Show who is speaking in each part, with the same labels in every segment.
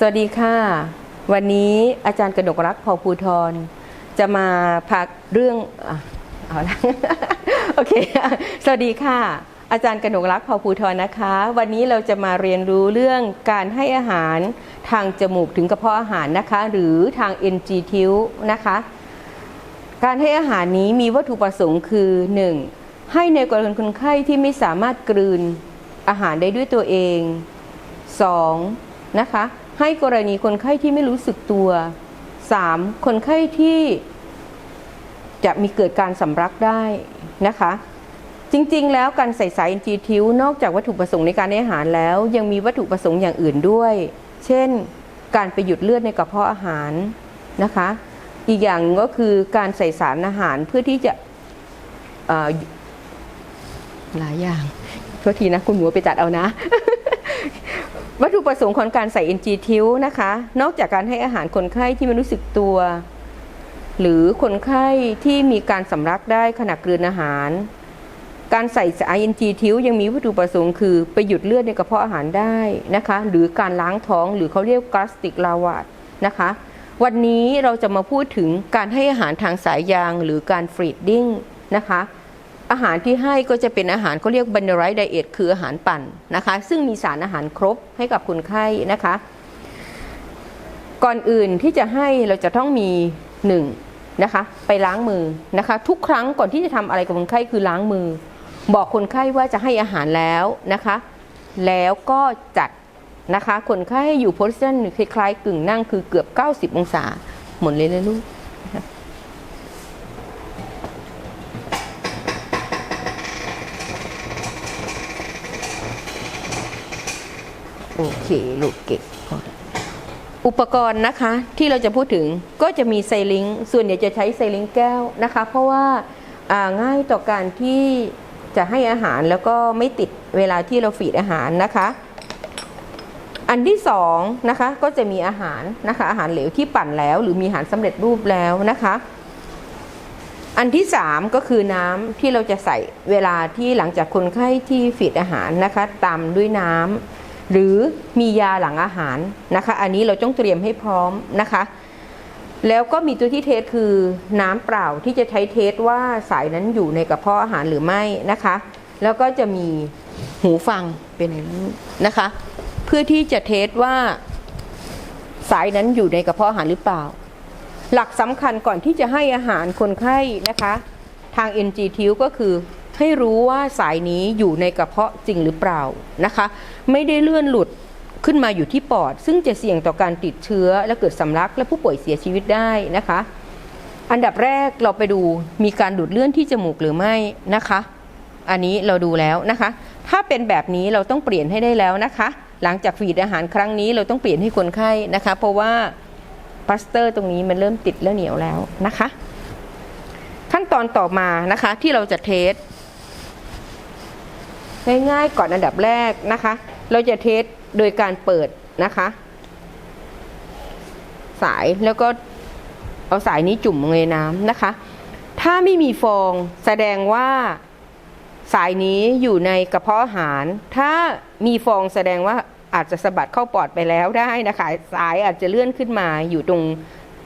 Speaker 1: สวัสดีค่ะ วันนี้อาจารย์กนกรักพอภูทรจะมาพักเรื่องอเอาละโอเค สวัสดีค่ะ อาจารย์กนกรักพอภูทรนะคะ วันนี้เราจะมาเรียนรู้เรื่องการให้อาหารทางจมูกถึงกระเพาะอาหารนะคะ หรือทาง NG ทิวนะคะ การให้อาหารนี้มีวัตถุประสงค์คือ 1. ให้ในกรณีคนไข้ที่ไม่สามารถกลืนอาหารได้ด้วยตัวเอง 2. นะคะ ให้กรณีคนไข้ที่ไม่รู้สึกตัว 3. คนไข้ที่จะมีเกิดการสำลักได้นะคะ จริงๆ แล้วการใส่สาย NG ทิวนอกจากวัตถุประสงค์ในการให้อาหารแล้ว ยังมีวัตถุประสงค์อย่างอื่นด้วย เช่น การไปหยุดเลือดในกระเพาะอาหารนะคะ อีกอย่างหนึ่งก็คือการใส่สารอาหารเพื่อที่จะเอ่อหลายอย่างโทษทีนะคุณหมูไปจัดเอานะ วัตถุประสงค์ของการใส่ NG ทิวนะคะ นอกจากการให้อาหารคนไข้ที่ไม่รู้สึกตัว หรือคนไข้ที่มีการสำลักได้ขณะกลืนอาหาร การใส่สาย NG ทิวยังมีวัตถุประสงค์คือ ไปหยุดเลือดในกระเพาะอาหารได้นะคะ หรือการล้างท้องหรือเขาเรียกกาสติกลาวาดนะคะ วันนี้เราจะมาพูดถึงการให้อาหารทางสายยางหรือการฟรีดดิ้งนะคะ อาหารที่ให้ก็จะเป็นอาหารเขาเรียกบันเดไดเอทคืออาหารปั่นนะคะ ซึ่งมีสารอาหารครบให้กับคนไข้นะคะ ก่อนอื่นที่จะให้เราจะต้องมีหนึ่งนะคะ ไปล้างมือนะคะ ทุกครั้งก่อนที่จะทำอะไรกับคนไข้คือล้างมือ บอกคนไข้ว่าจะให้อาหารแล้วนะคะ แล้วก็จัดนะคะ คนไข้อยู่โพสิชันคล้ายๆ กึ่งนั่งคือเกือบ 90 องศาหมดเลยนะลูกนะคะ โอเคลูกเก่งพอแล้วอุปกรณ์นะคะที่เราจะพูดถึงก็จะมีไซลิงค์ส่วนใหญ่จะใช้ไซลิงค์แก้วนะคะ เพราะว่าอ่าง่ายต่อการที่จะให้อาหารแล้วก็ไม่ติดเวลาที่เราฟีดอาหารนะคะ อันที่สองนะคะก็จะมีอาหารนะคะอาหารเหลวที่ปั่นแล้ว หรือมีอาหารสำเร็จรูปแล้วนะคะ อันที่สามก็คือน้ำที่เราจะใส่เวลาที่หลังจากคนไข้ที่ฟีดอาหารนะคะตามด้วยน้ำ หรือมียาหลังอาหารนะคะ อันนี้เราต้องเตรียมให้พร้อมนะคะ แล้วก็มีตัวที่เทสคือน้ำเปล่าที่จะใช้เทสว่าสายนั้นอยู่ในกระเพาะอาหารหรือไม่นะคะ แล้วก็จะมีหูฟังเป็นนะคะ เพื่อที่จะเทสว่าสายนั้นอยู่ในกระเพาะอาหารหรือเปล่า หลักสำคัญก่อนที่จะให้อาหารคนไข้นะคะ ทาง NG t ทก็คือ ให้รู้ว่าสายนี้อยู่ในกระเพาะจริงหรือเปล่านะคะ ไม่ได้เลื่อนหลุดขึ้นมาอยู่ที่ปอด ซึ่งจะเสี่ยงต่อการติดเชื้อและเกิดสำลักและผู้ป่วยเสียชีวิตได้นะคะ อันดับแรกเราไปดูมีการดูดเลื่อนที่จมูกหรือไม่นะคะ อันนี้เราดูแล้วนะคะ ถ้าเป็นแบบนี้เราต้องเปลี่ยนให้ได้แล้วนะคะ หลังจากฟีดอาหารครั้งนี้เราต้องเปลี่ยนให้คนไข้นะคะ เพราะว่าพลาสเตอร์ตรงนี้มันเริ่มติดและเหนียวแล้วนะคะ ขั้นตอนต่อมานะคะที่เราจะเทส ง่ายๆก่อนอันดับแรกนะคะ เราจะเทสโดยการเปิดนะคะ สายแล้วก็เอาสายนี้จุ่มลงในน้ำนะคะ ถ้าไม่มีฟองแสดงว่าสายนี้อยู่ในกระเพาะอาหาร ถ้ามีฟองแสดงว่าอาจจะสะบัดเข้าปอดไปแล้วได้นะคะ สายอาจจะเลื่อนขึ้นมาอยู่ตรง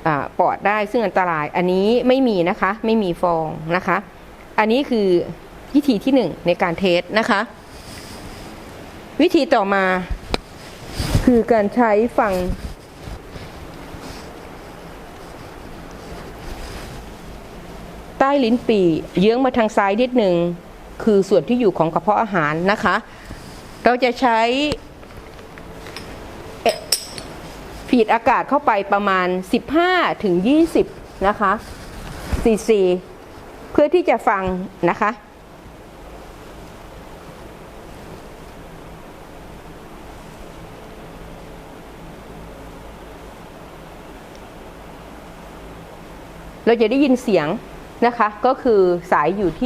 Speaker 1: อปอดได้ซึ่งอันตราย อันนี้ไม่มีนะคะ ไม่มีฟองนะคะ อันนี้คือ วิธีที่หนึ่งในการเทสนะคะ วิธีต่อมา คือการใช้ฟังใต้ลิ้นปี่เยื้องมาทางซ้ายนิดหนึ่งคือส่วนที่อยู่ของกระเพาะอาหารนะคะ เราจะใช้ฟีดอากาศเข้าไปประมาณ 15ถึง20 นะคะซีซีเพื่อที่จะฟังนะคะ เราจะได้ยินเสียงนะคะ ก็คือสายอยู่ที่